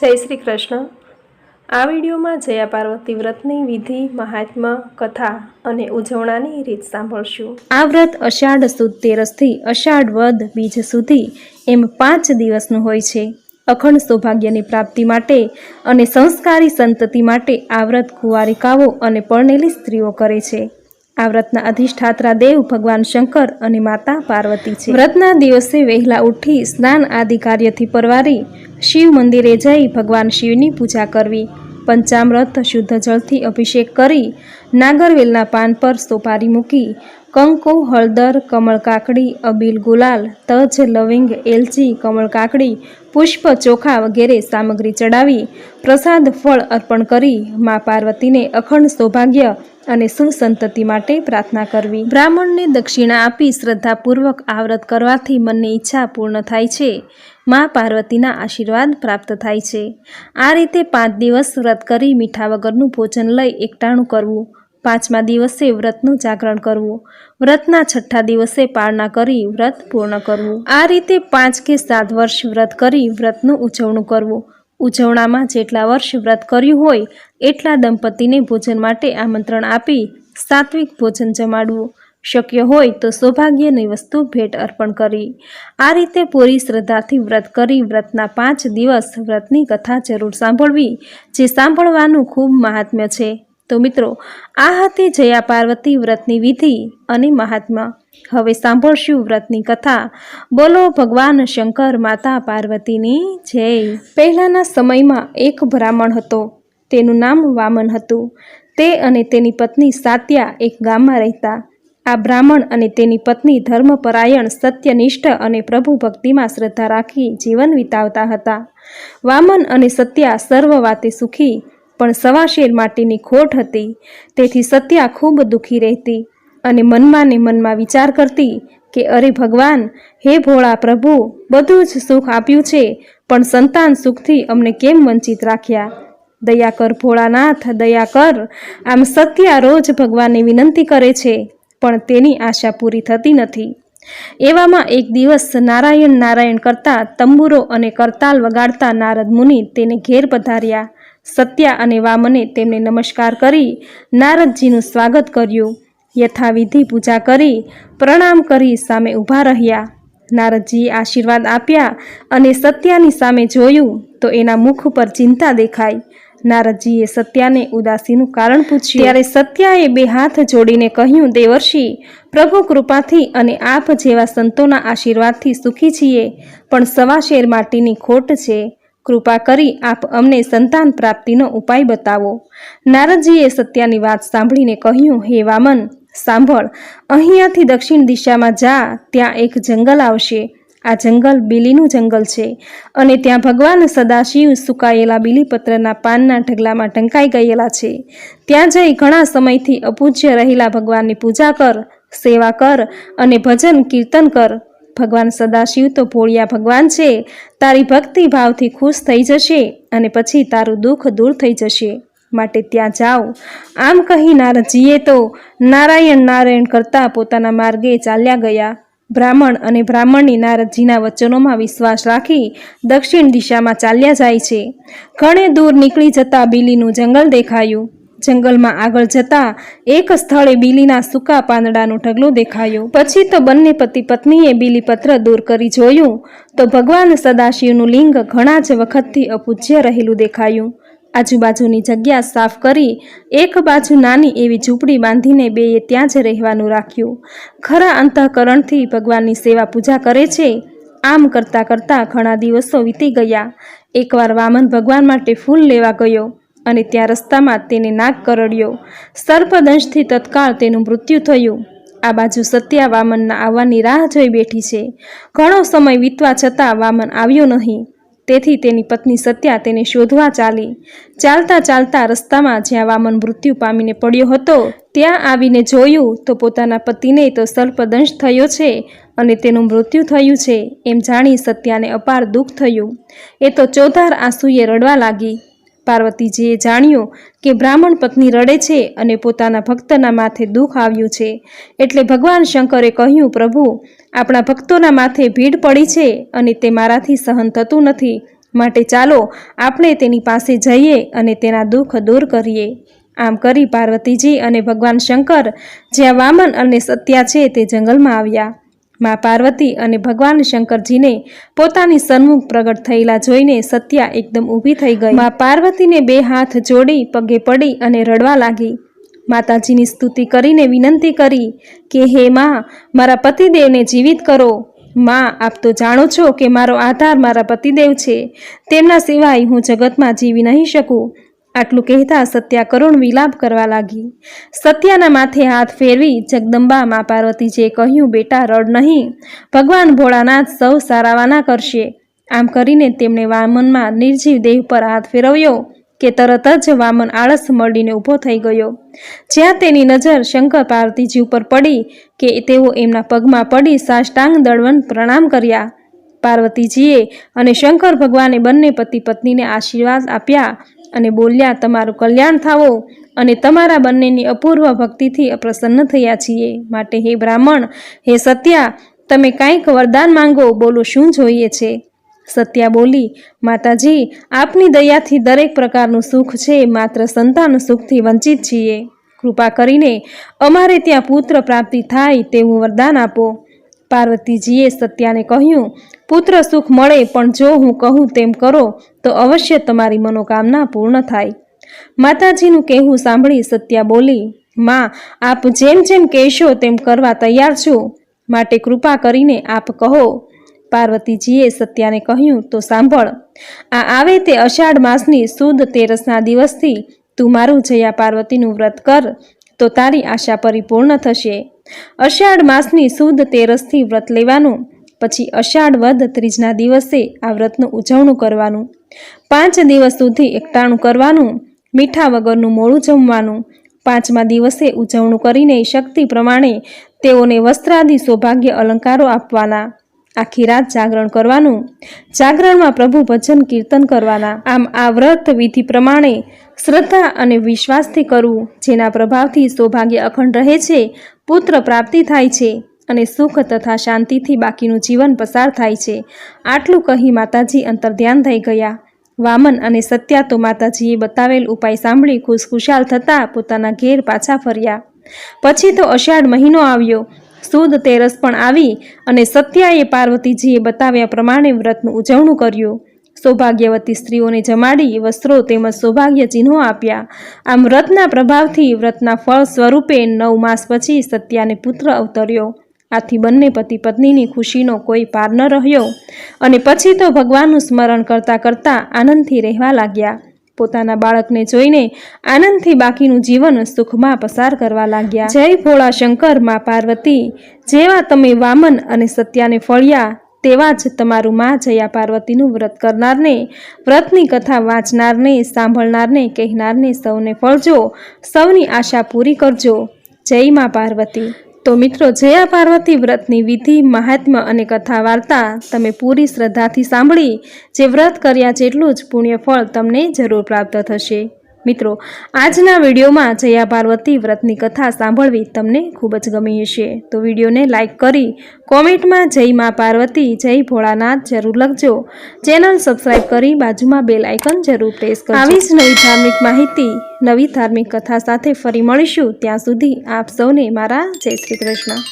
જય શ્રી કૃષ્ણ. આ વિડીયોમાં જયા પાર્વતી વ્રતની વિધિ મહાત્મ્ય કથા અને ઉજવણાની રીત સાંભળશું. આ વ્રત અષાઢ સુદ તેરસથી અષાઢ વદ બીજ સુધી એમ પાંચ દિવસનું હોય છે. અખંડ સૌભાગ્યની પ્રાપ્તિ માટે અને સંસ્કારી સંતતિ માટે આ વ્રત કુંવારિકાઓ અને પરણેલી સ્ત્રીઓ કરે છે. આ વ્રતના અધિષ્ઠાત્રા દેવ ભગવાન શંકર અને માતા પાર્વતી છે. વ્રતના દિવસે વહેલા ઉઠી સ્નાન આદિ કાર્યથી પરવારી શિવ મંદિરે જઈ ભગવાન શિવની પૂજા કરવી, પંચામૃત શુદ્ધ જળથી અભિષેક કરી નાગરવેલના પાન પર સોપારી મૂકી, કંકુ, હળદર, કમળકાકડી, અબીલ ગુલાલ, તજ, લવિંગ, એલચી, કમળકાકડી, પુષ્પ ચોખા વગેરે સામગ્રી ચડાવી, પ્રસાદ ફળ અર્પણ કરી, મા પાર્વતીને અખંડ સૌભાગ્ય અને સુસંતતિ માટે પ્રાર્થના કરવી. બ્રાહ્મણને દક્ષિણા આપી શ્રદ્ધાપૂર્વક આવ્રત કરવાથી મનની ઈચ્છા પૂર્ણ થાય છે. મા પાર્વતીના આશીર્વાદ પ્રાપ્ત થાય છે. આ રીતે પાંચ દિવસ વ્રત કરી મીઠા વગરનું ભોજન લઈ એકટાણું કરવું પાંચમા દિવસે વ્રતનું જાગરણ કરવું. વ્રતના છઠ્ઠા દિવસે પાળના કરી વ્રત પૂર્ણ કરવું. આ રીતે પાંચ કે સાત વર્ષ વ્રત કરી વ્રતનું ઉજવણું કરવું. ઉજવણામાં જેટલા વર્ષ વ્રત કર્યું હોય, એટલા દંપતીને ભોજન માટે આમંત્રણ આપી સાત્વિક ભોજન જમાડવું. શક્ય હોય તો સૌભાગ્યની વસ્તુ ભેટ અર્પણ કરી. આ રીતે પૂરી શ્રદ્ધાથી વ્રત કરી વ્રતના પાંચ દિવસ વ્રતની કથા જરૂર સાંભળવી, જે સાંભળવાનું ખૂબ મહાત્મ્ય છે. તો મિત્રો, આ હતી જયા પાર્વતી વ્રતની વિધિ અને મહાત્મા. હવે સાંભળશું વ્રતની કથા. બોલો ભગવાન શંકર માતા પાર્વતીની જય. પહેલાંના સમયમાં એક બ્રાહ્મણ હતો. તેનું નામ વામન હતું. તે અને તેની પત્ની સાત્યા એક ગામમાં રહેતા. આ બ્રાહ્મણ અને તેની પત્ની ધર્મપરાયણ, સત્યનિષ્ઠ અને પ્રભુ ભક્તિમાં શ્રદ્ધા રાખી જીવન વિતાવતા હતા. વામન અને સત્યા સર્વ વાતે સુખી પણ સવાશેર માટેની ખોટ હતી. તેથી સત્યા ખૂબ દુઃખી રહેતી અને મનમાં ને મનમાં વિચાર કરતી કે, અરે ભગવાન, હે ભોળા પ્રભુ, બધું જ સુખ આપ્યું છે, પણ સંતાન સુખથી અમને કેમ વંચિત રાખ્યા? દયા કર ભોળાનાથ, દયા કર. આમ સત્યા રોજ ભગવાનને વિનંતી કરે છે, પણ તેની આશા પૂરી થતી નથી. એવામાં એક દિવસ નારાયણ નારાયણ કરતા તંબુરો અને કરતાલ વગાડતા નારદ મુનિ તેને ઘેર પધાર્યા. સત્યા અને વામને તેમને નમસ્કાર કરી નારદજીનું સ્વાગત કર્યું. યથાવિધિ પૂજા કરી, પ્રણામ કરી સામે ઊભા રહ્યા. નારદજીએ આશીર્વાદ આપ્યા અને સત્યાની સામે જોયું તો એના મુખ પર ચિંતા દેખાઈ. નારદજીએ સત્યાને ઉદાસીનું કારણ પૂછ્યું. ત્યારે સત્યાએ બે હાથ જોડીને કહ્યું, દેવર્ષિ, પ્રભુ કૃપાથી અને આપ જેવા સંતોના આશીર્વાદથી સુખી છીએ, પણ સવા શેર માટીની ખોટ છે. કૃપા કરી આપ અમને સંતાન પ્રાપ્તિનો ઉપાય બતાવો. નારદજીએ સત્યાની વાત સાંભળીને કહ્યું, હે વામન, સાંભળ, અહીંયાથી દક્ષિણ દિશામાં જા, ત્યાં એક જંગલ આવશે. આ જંગલ બીલીનું જંગલ છે અને ત્યાં ભગવાન સદાશિવ સુકાયેલા બીલીપત્રના પાનના ઢગલામાં ઢંકાઈ ગયેલા છે. ત્યાં જઈ ઘણા સમયથી અપૂજ્ય રહેલા ભગવાનની પૂજા કર, સેવા કર અને ભજન કીર્તન કર. ભગવાન સદાશિવ તો ભોળિયા ભગવાન છે, તારી ભક્તિ ભાવથી ખુશ થઈ જશે અને પછી તારું દુઃખ દૂર થઈ જશે. માટે ત્યાં જાઓ. આમ કહી નારદજીએ તો નારાયણ નારાયણ કરતા પોતાના માર્ગે ચાલ્યા ગયા. બ્રાહ્મણ અને બ્રાહ્મણની નારદજીના વચનોમાં વિશ્વાસ રાખી દક્ષિણ દિશામાં ચાલ્યા જાય છે. ઘણે દૂર નીકળી જતા બીલીનું જંગલ દેખાયું. જંગલમાં આગળ જતા એક સ્થળે બીલીના સૂકા પાંદડાનું ઢગલું દેખાયું. પછી તો બંને પતિ પત્નીએ બીલીપત્ર દૂર કરી જોયું. તો ભગવાન સદાશિવનું લિંગ ઘણા જ વખતથી અપૂજ્ય રહેલું દેખાયું. આજુબાજુની જગ્યા સાફ કરી, એક બાજુ નાની એવી ઝૂંપડી બાંધીને બેએ ત્યાં જ રહેવાનું રાખ્યું. ખરા અંતઃકરણથી ભગવાનની સેવા પૂજા કરે છે. આમ કરતાં કરતાં ઘણા દિવસો વીતી ગયા. એકવાર વામન ભગવાન માટે ફૂલ લેવા ગયો અને ત્યાં રસ્તામાં તેને નાગ કરડ્યો. સર્પદંશથી તત્કાળ તેનું મૃત્યુ થયું. આ બાજુ સત્યા વામનના આવવાની રાહ જોઈ બેઠી છે. ઘણો સમય વીતવા છતાં વામન આવ્યો નહીં. તેથી તેની પત્ની સત્યા તેને શોધવા ચાલી. ચાલતા ચાલતા રસ્તામાં જ્યાં વામન મૃત્યુ પામીને પડ્યો હતો, ત્યાં આવીને જોયું તો પોતાના પતિને તો સર્પદંશ થયો છે અને તેનું મૃત્યુ થયું છે, એમ જાણી સત્યાને અપાર દુઃખ થયું. એ તો ચોધાર આંસુએ રડવા લાગી. પાર્વતીજીએ જાણ્યું કે બ્રાહ્મણ પત્ની રડે છે અને પોતાના ભક્તના માથે દુઃખ આવ્યું છે. એટલે ભગવાન શંકરે કહ્યું, પ્રભુ, આપણા ભક્તોના માથે ભીડ પડી છે અને તે મારાથી સહન થતું નથી. માટે ચાલો, આપણે તેની પાસે જઈએ અને તેના દુઃખ દૂર કરીએ. આમ કરી પાર્વતીજી અને ભગવાન શંકર જ્યાં વામન અને સત્યા છે તે જંગલમાં આવ્યા. મા પાર્વતી અને ભગવાન શંકરજીને પોતાની સન્મુખ પ્રગટ થયેલા જોઈને સત્યા એકદમ ઊભી થઈ ગઈ. મા પાર્વતીને બે હાથ જોડી, પગે પડી અને રડવા લાગી. માતાજીની સ્તુતિ કરીને વિનંતી કરી કે, હે માં, મારા પતિદેવને જીવિત કરો. માં, આપ તો જાણો છો કે મારો આધાર મારા પતિદેવ છે. તેમના સિવાય હું જગતમાં જીવી નહીં શકું. આટલું કહેતા સત્યા કરુણ વિલાપ કરવા લાગી. સત્યાના માથે હાથ ફેરવી જગદંબા મા પાર્વતીજીએ કહ્યું, બેટા, રડ નહીં. ભગવાન ભોળાનાથ સૌ સારાવાના કરશે. આમ કરીને તેમણે વામનમાં નિર્જીવ દેહ પર હાથ ફેરવ્યો કે તરત જ વામન આળસ મળીને ઊભો થઈ ગયો. જ્યાં તેની નજર શંકર પાર્વતીજી ઉપર પડી કે તેઓ એમના પગમાં પડી સાષ્ટાંગ દળવન પ્રણામ કર્યા. પાર્વતીજીએ અને શંકર ભગવાને બંને પતિ પત્નીને આશીર્વાદ આપ્યા. અને બોલ્યા, તમારું કલ્યાણ થાવો અને તમારા બંનેની અપૂર્વ ભક્તિથી પ્રસન્ન થયા છીએ. માટે હે બ્રાહ્મણ, હે સત્યા, તમે કાંઈક વરદાન માંગો, બોલો શું જોઈએ છે? સત્યા બોલી, માતાજી, આપની દયાથી દરેક પ્રકારનું સુખ છે, માત્ર સંતાન સુખથી વંચિત છીએ. કૃપા કરીને અમારે ત્યાં પુત્ર પ્રાપ્તિ થાય તેવું વરદાન આપો. પાર્વતીજીએ સત્યાને કહ્યું, પુત્ર સુખ મળે, પણ જો હું કહું તેમ કરો, તો અવશ્ય તમારી મનોકામના પૂર્ણ થાય. માતાજીનું કહેવું સાંભળી સત્યા બોલી, માં, આપ જેમ જેમ કહેશો તેમ કરવા તૈયાર છું. માટે કૃપા કરીને આપ કહો. પાર્વતીજીએ સત્યાને કહ્યું, તો સાંભળ, આ આવે તે અષાઢ માસની સુદ તેરસના દિવસથી તું મારું જયા પાર્વતીનું વ્રત કર. તો તારી આશા પરિપૂર્ણ થશે. અષાઢ માસની સુદ તેરસથી વ્રત લેવાનું, પછી અષાઢ વદ ત્રીજના દિવસે આ વ્રતનું ઉજવણું કરવાનું. પાંચ દિવસ સુધી એકટાણું કરવાનું, મીઠા વગરનું મોડું જમવાનું. પાંચમા દિવસે ઉજવણું કરીને શક્તિ પ્રમાણે તેઓને વસ્ત્રાદિ સૌભાગ્ય અલંકારો આપવાના. આખી રાત જાગરણ કરવાનું. જાગરણમાં પ્રભુ ભજન કીર્તન કરવાના. આમ આ વ્રત વિધિ પ્રમાણે શ્રદ્ધા અને વિશ્વાસથી કરવું, જેના પ્રભાવથી સૌભાગ્ય અખંડ રહે છે, પુત્ર પ્રાપ્તિ થાય છે અને સુખ તથા શાંતિથી બાકીનું જીવન પસાર થાય છે. આટલું કહી માતાજી અંતર ધ્યાન થઈ ગયા. વામન અને સત્યા તો માતાજીએ બતાવેલ ઉપાય સાંભળી ખુશખુશાલ થતાં પોતાના ઘેર પાછા ફર્યા. પછી તો અષાઢ મહિનો આવ્યો. સુદ તેરસ પણ આવી અને સત્યાએ પાર્વતીજીએ બતાવ્યા પ્રમાણે વ્રતનું ઉજવણું કર્યું. સૌભાગ્યવતી સ્ત્રીઓને જમાડી વસ્ત્રો તેમજ સૌભાગ્ય ચિહ્નો આપ્યા. આમ વ્રતના પ્રભાવથી વ્રતના ફળ સ્વરૂપે નવ માસ પછી સત્યાને પુત્ર અવતર્યો. આથી બંને પતિ પત્નીની ખુશીનો કોઈ પાર ન રહ્યો અને પછી તો ભગવાનનું સ્મરણ કરતાં કરતાં આનંદથી રહેવા લાગ્યા. પોતાના બાળકને જોઈને આનંદથી બાકીનું જીવન સુખમાં પસાર કરવા લાગ્યા. જય ભોળા શંકરમાં પાર્વતી, જેવા તમે વામન અને સત્યાને ફળ્યા, તેવા જ તમારું માં જયા પાર્વતીનું વ્રત કરનારને, વ્રતની કથા વાંચનારને, સાંભળનારને, કહેનારને સૌને ફળજો, સૌની આશા પૂરી કરજો. જય માં પાર્વતી. તો મિત્રો, જયા પાર્વતી વ્રતની વિધિ મહાત્મ્ય અને કથા વાર્તા તમે પૂરી શ્રદ્ધાથી સાંભળી, જે વ્રત કર્યા જેટલું જ પુણ્યફળ તમને જરૂર પ્રાપ્ત થશે. મિત્રો, આજના વિડીયોમાં જયા પાર્વતી વ્રતની કથા સાંભળવી તમને ખૂબ જ ગમી હશે. તો વિડીયોને લાઇક કરી કોમેન્ટમાં જય મા પાર્વતી, જય ભોળાનાથ જરૂર લખજો. ચેનલ સબસ્ક્રાઇબ કરી બાજુમાં બેલ આઇકન જરૂર પ્રેસ કરો આવી જ નવી ધાર્મિક માહિતી, નવી ધાર્મિક કથા સાથે ફરી મળીશું. ત્યાં સુધી આપ સૌને મારા જય શ્રી કૃષ્ણ.